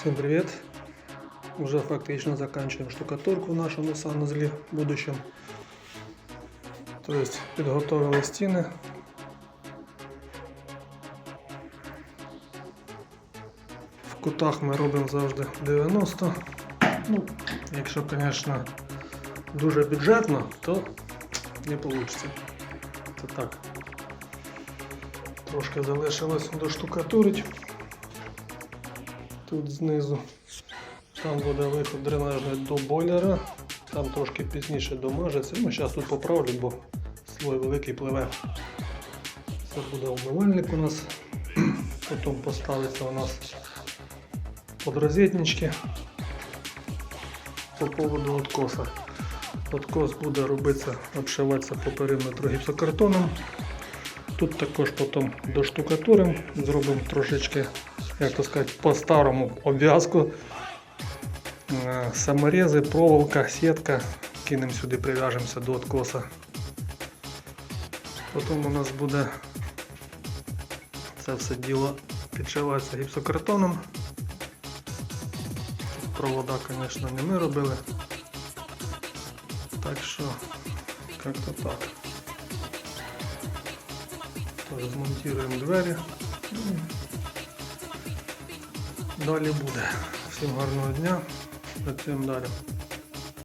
Всем привет! Уже фактично заканчиваем штукатурку в нашому санузлі в будущем. Тобто підготовили стіни. В кутах ми робимо завжди 90. Ну, якщо, звісно, дуже бюджетно, то не вийде. Це так. Трошки залишилось доштукатурити. Тут знизу. Там буде виход дренажний до бойлера. Там трошки пізніше домажеться. Ну, зараз тут поправлю, бо слой великий пливе. Це буде умивальник у нас. Потім поставиться у нас подрозетнички по поводу откоса. Откос буде робитися, обшиватися по периметру гіпсокартоном. Тут також потім доштукатуримо, зробимо трошечки, як то сказати, по-старому обв'язку. Е, Саморези, проволока, сітка. Кинемо сюди, прив'яжемося до откоса. Потім у нас буде це все діло підшиватися гіпсокартоном. Провода, звісно, не ми робили. Так що, як-то так. Тож змонтуємо двері. Далі буде. Всім гарного дня. Працюємо далі.